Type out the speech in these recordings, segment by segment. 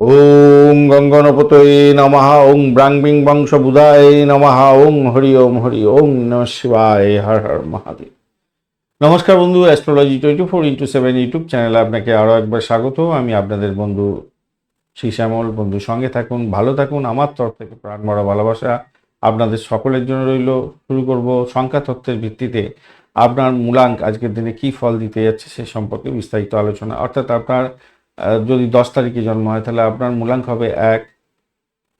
ওং গঙ্গনপতয়ে নমঃ, ওং ব্রাংবিং বংশ বুধায় নমঃ, ওং হরি ওম হরি ওং নম শিবায়, হর হর মহাদেব। নমস্কার বন্ধু, astrology twenty four into seven YouTube চ্যানেলে আপনাকে আরও একবার স্বাগত। আমি আপনাদের বন্ধু শ্রী শ্যামল বন্ধু, সঙ্গে থাকুন, ভালো থাকুন, আমার তরফ থেকে প্রাণ ভরা ভালোবাসা আপনাদের সকলের জন্য রইল। শুরু করব সংখ্যা তত্ত্বের ভিত্তিতে। আপনার মূলাঙ্ক আজকের দিনে কি ফল দিতে যাচ্ছে সে সম্পর্কে বিস্তারিত আলোচনা, অর্থাৎ আপনার যদি দশ তারিখে জন্ম হয়, তাহলে আপনার মূলাঙ্ক হবে এক।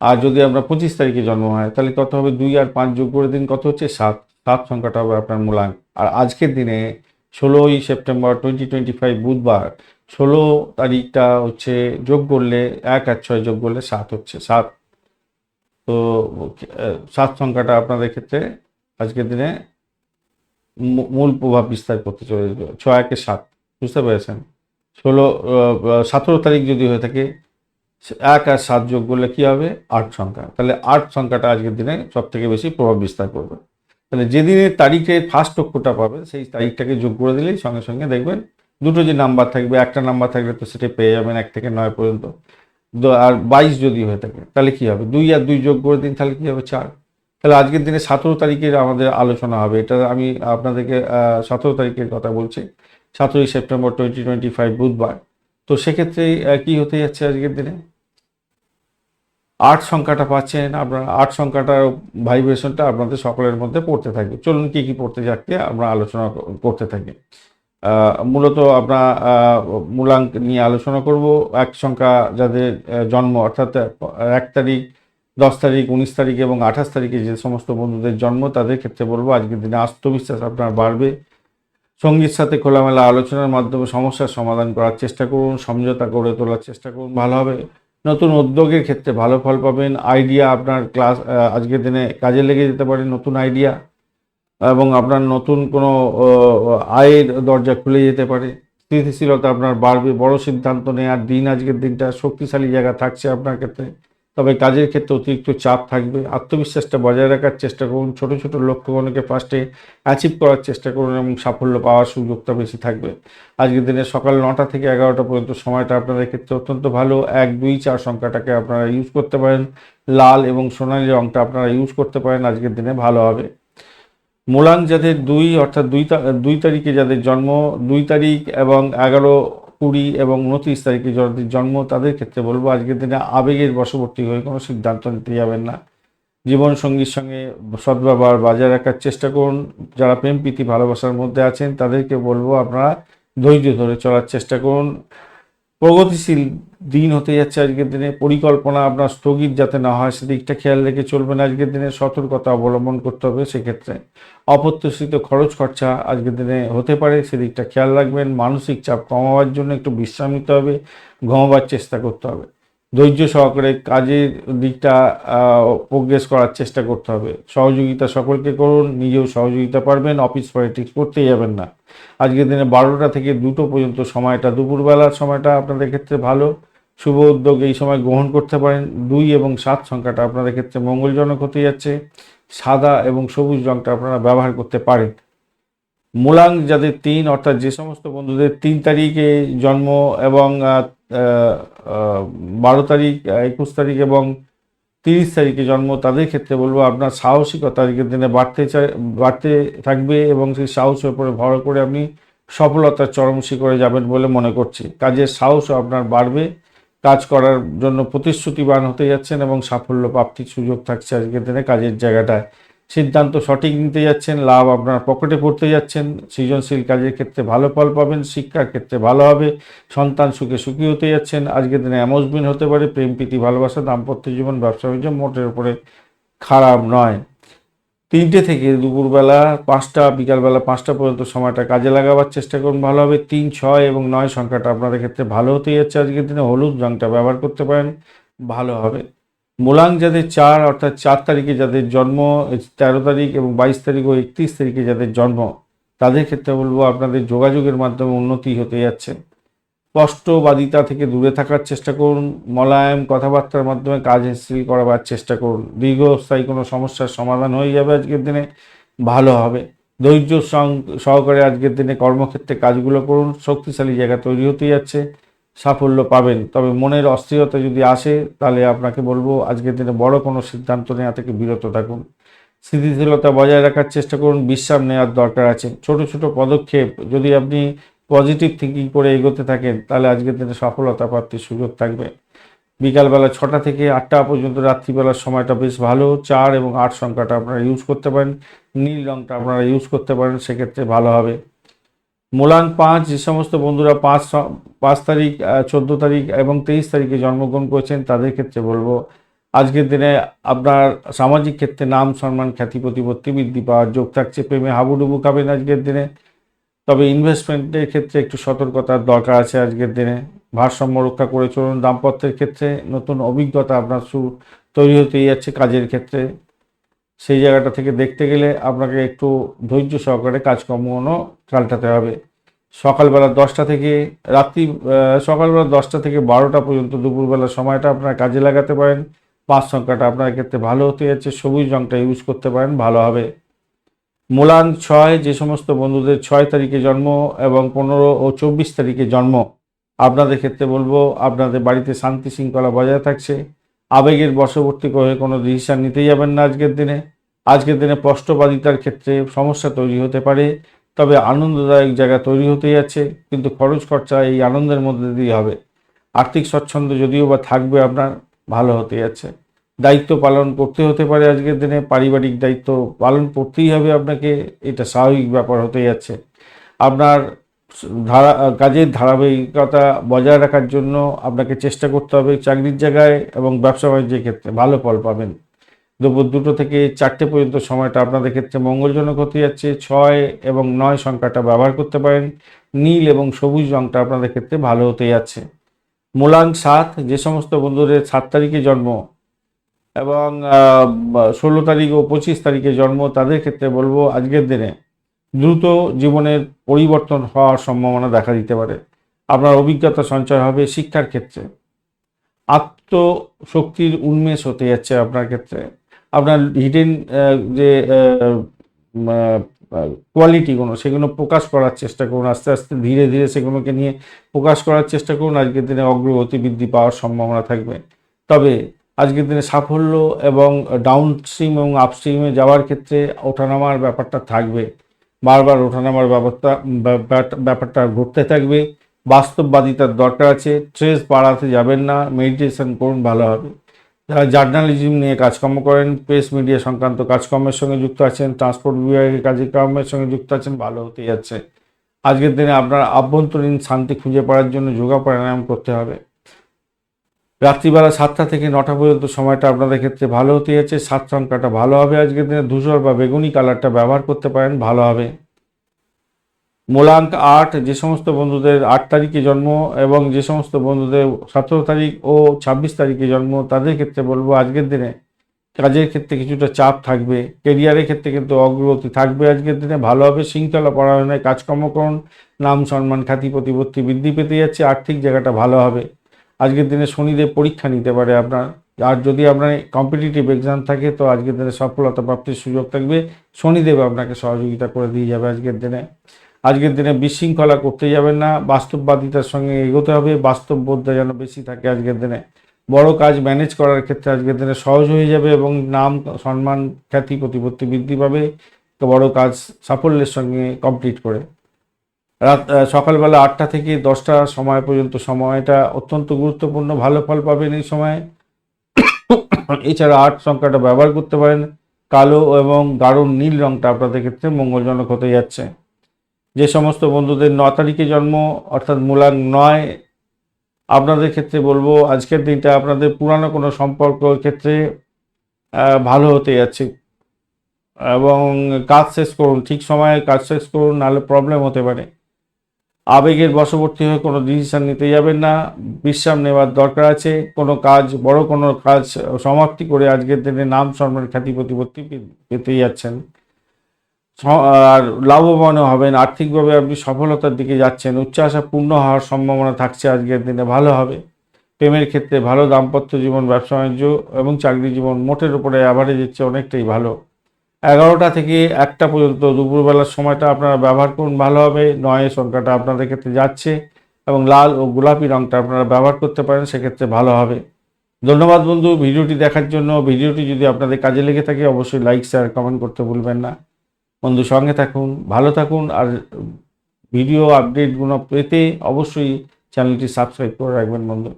আর যদি আপনার পঁচিশ তারিখে জন্ম হয়, তাহলে কত হবে? দুই আর পাঁচ যোগ করে দিন কত হচ্ছে? সাত। সাত সংখ্যাটা হবে আপনার মূলাঙ্ক। আর আজকের দিনে ষোলোই সেপ্টেম্বর টোয়েন্টি টোয়েন্টি ফাইভ বুধবার, ষোলো তারিখটা হচ্ছে যোগ করলে এক আর ছয় যোগ করলে সাত হচ্ছে সাত। তো সাত সংখ্যাটা আপনাদের ক্ষেত্রে আজকের দিনে মূল প্রভাব বিস্তার করতে চলেছে। ছয় একে সাত। বুঝতে পেরেছেন? ষোলো সতেরো তারিখ যদি হয়ে থাকে, এক আর সাত যোগ করলে কী হবে? আট সংখ্যা। তাহলে আট সংখ্যাটা আজকের দিনে সব থেকে বেশি প্রভাব বিস্তার করবে। তাহলে যেদিনের তারিখে ফার্স্ট অক্ষরটা পাবে, সেই তারিখটাকে যোগ করে দিলেই সঙ্গে সঙ্গে দেখবেন দুটো যে নাম্বার থাকবে, একটা নাম্বার থাকলে তো সেটা পেয়ে যাবেন এক থেকে নয় পর্যন্ত। আর বাইশ যদি হয়ে থাকে, তাহলে কী হবে? দুই আর দুই যোগ করে দিন, তাহলে কী হবে? চার। তাহলে আজকের দিনে সতেরো তারিখের আমাদের আলোচনা হবে। এটা আমি আপনাদেরকে সতেরো তারিখের কথা বলছি। সতেরোই সেপ্টেম্বর টোয়েন্টি টোয়েন্টি ফাইভ বুধবার। তো সেক্ষেত্রে কি হতে যাচ্ছে আজকের দিনে? আট সংখ্যাটা পাচ্ছেন আপনার। আট সংখ্যাটার ভাইব্রেশনটা আপনাদের সকলের মধ্যে পড়তে থাকবে। চলুন কি কি পড়তে যাচ্ছে আমরা আলোচনা করতে থাকি। মূলত আমরা মূলাঙ্ক নিয়ে আলোচনা করব। এক সংখ্যা যাদের জন্ম অর্থাৎ এক তারিখ, দশ তারিখ, উনিশ তারিখ এবং আঠাশ তারিখে যে সমস্ত বন্ধুদের জন্ম, তাদের ক্ষেত্রে বলব আজকের দিনে আত্মবিশ্বাস আপনার বাড়বে। সঙ্গীর সাথে খোলামেলা আলোচনার মাধ্যমে সমস্যার সমাধান করার চেষ্টা করুন, সমঝোতা করে তোলার চেষ্টা করুন, ভালো হবে। নতুন উদ্যোগের ক্ষেত্রে ভালো ফল পাবেন। আইডিয়া আপনার ক্লাস আজকের দিনে কাজে লেগে যেতে পারে নতুন আইডিয়া এবং আপনার নতুন কোনো আয়ের দরজা খুলে যেতে পারে। স্থিতিশীলতা আপনার বাড়বে। বড় সিদ্ধান্ত নেওয়ার দিন আজকের দিনটা শক্তিশালী জায়গা থাকছে আপনার ক্ষেত্রে। তবে কাজের ক্ষেত্রে অতিরিক্ত চাপ থাকবে। আত্মবিশ্বাসটা বজায় রাখার চেষ্টা করুন। ছোট ছোট লক্ষ্যগুলোকে ফার্স্টে অ্যাচিভ করার চেষ্টা করুন এবং সাফল্য পাওয়ার সুযোগটা বেশি থাকবে। আজকের দিনে সকাল নটা থেকে এগারোটা পর্যন্ত সময়টা আপনাদের ক্ষেত্রে অত্যন্ত ভালো। এক, দুই, চার সংখ্যাটাকে আপনারা ইউজ করতে পারেন। লাল এবং সোনালি রঙটা আপনারা ইউজ করতে পারেন। আজকের দিনে ভালো হবে। মূলাং যাদের দুই অর্থাৎ দুই দুই তারিখে যাদের জন্ম, দুই তারিখ এবং এগারো কুড়ি এবং উনত্রিশ তারিখে যাদের জন্ম, তাদের ক্ষেত্রে বলব আজকের দিনে আবেগের বশবর্তী হয়ে কোনো সিদ্ধান্ত নিতে যাবেন না। জীবন সঙ্গীর সঙ্গে সদ্ব্যবহার বজায় রাখার চেষ্টা করুন। যারা প্রেম, প্রীতি, ভালোবাসার মধ্যে আছেন, তাদেরকে বলব আপনারা ধৈর্য ধরে চলার চেষ্টা করুন। প্রগতিশীল দিন হতে যাচ্ছে আজকের দিনে। পরিকল্পনা আপনার স্থগিত যাতে না হয়, সেদিকটা খেয়াল রেখে চলবেন আজকের দিনে সতর্কতা অবলম্বন করতে হবে সেক্ষেত্রে। অপ্রত্যাশিত খরচ খরচা আজকের দিনে হতে পারে, সেদিকটা খেয়াল রাখবেন। মানসিক চাপ কমাবার জন্য একটু বিশ্রাম নিতে হবে, ঘুমাবার চেষ্টা করতে হবে। ধৈর্য সহকারে কাজের দিকটা প্রোগ্রেস করার চেষ্টা করতে হবে। সহযোগিতা সকলকে করুন, নিজেও সহযোগিতা পারবেন অফিস পলিটিক্স করতেই যাবেন না। আজকের দিনে বারোটা থেকে দুটো পর্যন্ত সময়টা, দুপুরবেলার সময়টা আপনাদের ক্ষেত্রে ভালো। শুভ উদ্যোগ এই সময় গ্রহণ করতে পারেন। দুই এবং সাত সংখ্যাটা আপনাদের ক্ষেত্রে মঙ্গলজনক হতে যাচ্ছে। সাদা এবং সবুজ রংটা আপনারা ব্যবহার করতে পারেন। মূলাং যাদের তিন, অর্থাৎ যে সমস্ত বন্ধুদের তিন তারিখে জন্ম এবং বারো তারিখ একুশ তারিখ এবং তিরিশ তারিখে জন্ম তাদের ক্ষেত্রে বলব আপনার সাহসিকতা আজকের দিনে বাড়তে চাই বাড়তে থাকবে এবং সেই সাহসের উপরে ভর করে আপনি সফলতার চরম শিখরে যাবেন বলে মনে করছি। কাজের সাহসও আপনার বাড়বে। কাজ করার জন্য প্রতিশ্রুতিবান হতে যাচ্ছেন এবং সাফল্য প্রাপ্তির সুযোগ থাকছে আজকের দিনে কাজের জায়গাটায়। সিদ্ধান্ত সঠিক নিতে যাচ্ছেন, লাভ আপনার পকেটে পড়তে যাচ্ছেন, সৃজনশীল কাজের ক্ষেত্রে ভালো ফল পাবেন, শিক্ষার ক্ষেত্রে ভালো হবে, সন্তান সুখে সুখী হতে যাচ্ছেন, আজকের দিনে অ্যামোজমেন্ট হতে পারে, প্রেম, প্রীতি, ভালোবাসা, দাম্পত্য জীবন, ব্যবসা বাণিজ্য মোটের উপরে খারাপ নয়। তিনটে থেকে দুপুরবেলা পাঁচটা, বিকালবেলা পাঁচটা পর্যন্ত সময়টা কাজে লাগাবার চেষ্টা করুন, ভালো হবে। তিন, ছয় এবং নয় সংখ্যাটা আপনাদের ক্ষেত্রে ভালো হতে যাচ্ছে আজকের দিনে, হলুদ রঙটা ব্যবহার করতে পারেন, ভালো হবে। মূলাং যাদের চার, অর্থাৎ চার তারিখে যাদের জন্ম, তেরো তারিখ এবং বাইশ তারিখ ও একত্রিশ তারিখে যাদের জন্ম, তাদের ক্ষেত্রে বলব আপনাদের যোগাযোগের মাধ্যমে উন্নতি হতে যাচ্ছে। স্পষ্টবাদিতা থেকে দূরে থাকার চেষ্টা করুন, মলায়েম কথাবার্তার মাধ্যমে কাজ হাসিল করাবার চেষ্টা করুন। দীর্ঘস্থায়ী কোনো সমস্যার সমাধান হয়ে যাবে আজকের দিনে, ভালো হবে। ধৈর্য সহকারে আজকের দিনে কর্মক্ষেত্রে কাজগুলো করুন, শক্তিশালী জায়গা তৈরি হতে যাচ্ছে। সাফল্য পাবেন। তবে মনের অস্থিরতা যদি আসে, তাহলে আপনাকে বলব, আজকের দিনে বড় কোনো সিদ্ধান্ত নেওয়া থেকে বিরত থাকুন। স্থিতিশীলতা বজায় রাখার চেষ্টা করুন, বিশ্রাম নেওয়ার দরকার আছে। ছোট ছোট পদক্ষেপ, যদি আপনি পজিটিভ থিঙ্কিং করে এগোতে থাকেন, তাহলে আজকের দিনে সফলতা প্রাপ্তির সুযোগ থাকবে। বিকালবেলা ছটা থেকে আটটা পর্যন্ত রাত্রিবেলার সময়টা বেশ ভালো। চার এবং আট সংখ্যাটা আপনারা ইউজ করতে পারেন। নীল রঙটা আপনারা ইউজ করতে পারেন, সেক্ষেত্রে ভালো হবে। মূলাঙ্ক পাঁচ, যে সমস্ত বন্ধুরা পাঁচ পাঁচ তারিখ চোদ্দ তারিখ এবং তেইশ তারিখে জন্মগ্রহণ করেছেন, তাদের ক্ষেত্রে বলব, আজকের দিনে আপনার সামাজিক ক্ষেত্রে নাম সম্মান, খ্যাতি, প্রতিপত্তি বৃদ্ধি পাওয়ার যোগ থাকছে, প্রেমে হাবুডুবু খাবেন আজকের দিনে। তবে ইনভেস্টমেন্টের ক্ষেত্রে একটু সতর্কতার দরকার আছে আজকের দিনে। ভারসাম্য রক্ষা করে চলুন দাম্পত্যের ক্ষেত্রে নতুন অভিজ্ঞতা আপনার সু, তৈরি হতেই যাচ্ছে কাজের ক্ষেত্রে। সেই জায়গাটা থেকে দেখতে গেলে আপনাকে একটু ধৈর্য সহকারে কাজকর্মও কালটাতে হবে। সকালবেলা দশটা থেকে রাত্রি সকালবেলা দশটা থেকে বারোটা পর্যন্ত দুপুরবেলা সময়টা আপনারা কাজে লাগাতে পারেন। পাঁচ সংখ্যাটা আপনার ক্ষেত্রে ভালো হতে যাচ্ছে, সবুজ রঙটা ইউজ করতে পারেন, ভালো হবে। মূলাং ছয়, যে সমস্ত বন্ধুদের ছয় তারিখে জন্ম এবং পনেরো ও চব্বিশ তারিখে জন্ম, আপনাদের ক্ষেত্রে বলব, আপনাদের বাড়িতে শান্তি শৃঙ্খলা বজায় থাকছে। আবেগের বশবর্তী করে কোনো ডিসিশন নিতে যাবেন না আজকের দিনে। আজকের দিনে স্পষ্টবাদিতার ক্ষেত্রে সমস্যা তৈরি হতে পারে, তবে আনন্দদায়ক জায়গা তৈরি হতে যাচ্ছে, কিন্তু খরচ খরচা এই আনন্দের মধ্যে দিয়ে হবে। আর্থিক স্বচ্ছন্দ যদিও বা থাকবে আপনার, ভালো হতে যাচ্ছে। দায়িত্ব পালন করতে হতে পারে আজকের দিনে, পারিবারিক দায়িত্ব পালন করতেই হবে আপনাকে, এটা স্বাভাবিক ব্যাপার হতে যাচ্ছে। আপনার ধারা, কাজের ধারাবাহিকতা বজায় রাখার জন্য আপনাকে চেষ্টা করতে হবে চাকরির জায়গায় এবং ব্যবসা বাণিজ্যের ক্ষেত্রে। ভালো ফল পাবেন। দুপুর দুটো থেকে চারটে পর্যন্ত সময়টা আপনাদের ক্ষেত্রে মঙ্গলজনক হতে যাচ্ছে। ছয় এবং নয় সংখ্যাটা ব্যবহার করতে পারেন। নীল এবং সবুজ রঙটা আপনাদের ক্ষেত্রে ভালো হতে যাচ্ছে। মূলাং সাত, যে সমস্ত বন্ধুদের সাত তারিখে জন্ম এবং ষোলো তারিখ ও পঁচিশ তারিখে জন্ম, তাদের ক্ষেত্রে বলব আজকের দিনে দ্রুত জীবনের পরিবর্তন হওয়ার সম্ভাবনা দেখা দিতে পারে। আপনার অভিজ্ঞতা সঞ্চয় হবে শিক্ষার ক্ষেত্রে। আত্মশক্তির উন্মেষ হতে যাচ্ছে আপনার ক্ষেত্রে। আপনার হিডেন যে কোয়ালিটিগুলো সেগুলো প্রকাশ করার চেষ্টা করুন। আস্তে আস্তে, ধীরে ধীরে সেগুলোকে নিয়ে প্রকাশ করার চেষ্টা করুন। আজকের দিনে অগ্রগতি বৃদ্ধি পাওয়ার সম্ভাবনা থাকবে। তবে আজকের দিনে সাফল্য এবং ডাউন স্ট্রিম এবং আপস্ট্রিমে যাওয়ার ক্ষেত্রে ওঠানামার ব্যাপারটা থাকবে। বারবার ওঠানামার ব্যাপারটা- ব্যাপারটা ঘটতে থাকবে। বাস্তববাদিতার দরকার আছে। স্ট্রেস বাড়াতে যাবেন না। মেডিটেশন করুন, ভালো হবে। যারা জার্নালিজম নিয়ে কাজকর্ম করেন, প্রেস মিডিয়া সংক্রান্ত কাজকর্মের সঙ্গে যুক্ত আছেন, ট্রান্সপোর্ট বিভাগের কাজকর্মের সঙ্গে যুক্ত আছেন, ভালো হতে যাচ্ছে। আজকের দিনে আপনার আভ্যন্তরীণ শান্তি খুঁজে পাওয়ার জন্য যোগা প্রাণায়াম করতে হবে। রাত্রিবেলা সাতটা থেকে নটা পর্যন্ত সময়টা আপনাদের ক্ষেত্রে ভালো হতে যাচ্ছে। সাত সংখ্যাটা ভালো হবে আজকের দিনে। ধূসর বা বেগুনি কালারটা ব্যবহার করতে পারেন, ভালো হবে। মূলাঙ্ক আট, যে সমস্ত বন্ধুদের আট তারিখে জন্ম এবং যে সমস্ত বন্ধুদের সতেরো তারিখ ও ছাব্বিশ তারিখে জন্ম, তাদের ক্ষেত্রে বলব আজকের দিনে কাজের ক্ষেত্রে কিছুটা চাপ থাকবে। কেরিয়ারের ক্ষেত্রে কিন্তু অগ্রগতি থাকবে আজকের দিনে। ভালো হবে। শৃঙ্খলা পড়াশোনায় কাজকর্ম করুন। নাম, সম্মান, খ্যাতি, প্রতিপত্তি বৃদ্ধি পেতে যাচ্ছে। আর্থিক জায়গাটা ভালো হবে। আজকের দিনে শনিদেব পরীক্ষা নিতে পারে আপনার। আর যদি আপনার কম্পিটিটিভ এক্সাম থাকে, তো আজকের দিনে সফলতা প্রাপ্তির সুযোগ থাকবে। শনিদেব আপনাকে সহযোগিতা করে দিয়ে যাবে আজকের দিনে। আজকের দিনে বিশৃঙ্খলা করতে যাবেন না, বাস্তববাদিতার সঙ্গে এগোতে হবে বাস্তব বোধটা যেন বেশি থাকে আজকের দিনে। বড় কাজ ম্যানেজ করার ক্ষেত্রে আজকের দিনে সহজ হয়ে যাবে এবং নাম, সম্মান, খ্যাতি, প্রতিপত্তি বৃদ্ধি পাবে। তো বড় কাজ সাফল্যের সঙ্গে কমপ্লিট করে। রাত সকালবেলা আটটা থেকে দশটা সময় পর্যন্ত সময়টা অত্যন্ত গুরুত্বপূর্ণ, ভালো ফল পাবেন এই সময়ে। এছাড়া আট সংখ্যাটা ব্যবহার করতে পারেন। কালো এবং গাঢ় নীল রংটা আপনাদের ক্ষেত্রে মঙ্গলজনক হতে যাচ্ছে। যে সমস্ত বন্ধুদের ন তারিখে জন্ম, অর্থাৎ মূলাং নয়, আপনাদের ক্ষেত্রে বলব, আজকের দিনটা আপনাদের পুরানো কোনো সম্পর্ক ক্ষেত্রে ভালো হতে যাচ্ছে। এবং কাজ শেষ করুন, ঠিক সময়ে কাজ শেষ করুন, নাহলে প্রবলেম হতে পারে। আবেগের বশবর্তী হয়ে কোনো ডিসিশন নিতে যাবেন না। বিশ্রাম নেওয়ার দরকার আছে। কোনো কাজ, বড় কোনো কাজ সমাপ্তি করে আজকের দিনে নাম সম্মান খ্যাতি প্রতিপত্তি পে- পেতেই যাচ্ছেন। আর লাভবানও হবেন। আর্থিকভাবে আপনি সফলতার দিকে যাচ্ছেন। উচ্চাশা পূর্ণ হওয়ার সম্ভাবনা থাকছে আজকের দিনে। ভালো হবে। প্রেমের ক্ষেত্রে ভালো দাম্পত্য জীবন, ব্যবসা বাণিজ্য এবং চাকরি জীবন মোটের উপরে অ্যাভারেজ হচ্ছে অনেকটাই ভালো। এগারোটা থেকে একটা পর্যন্ত দুপুরবেলার সময়টা আপনারা ব্যবহার করুন, ভালো হবে। নয় সংখ্যাটা আপনাদের ক্ষেত্রে যাচ্ছে এবং লাল ও গোলাপি রঙটা আপনারা ব্যবহার করতে পারেন, সেক্ষেত্রে ভালো হবে। ধন্যবাদ বন্ধু, ভিডিওটি দেখার জন্য। ভিডিওটি যদি আপনাদের কাজে লেগে থাকে, অবশ্যই লাইক, শেয়ার, কমেন্ট করতে ভুলবেন না। বন্ধু, সঙ্গে থাকুন, ভালো থাকুন আর ভিডিও আপডেটগুলো পেতে অবশ্যই চ্যানেলটি সাবস্ক্রাইব করে রাখবেন বন্ধু।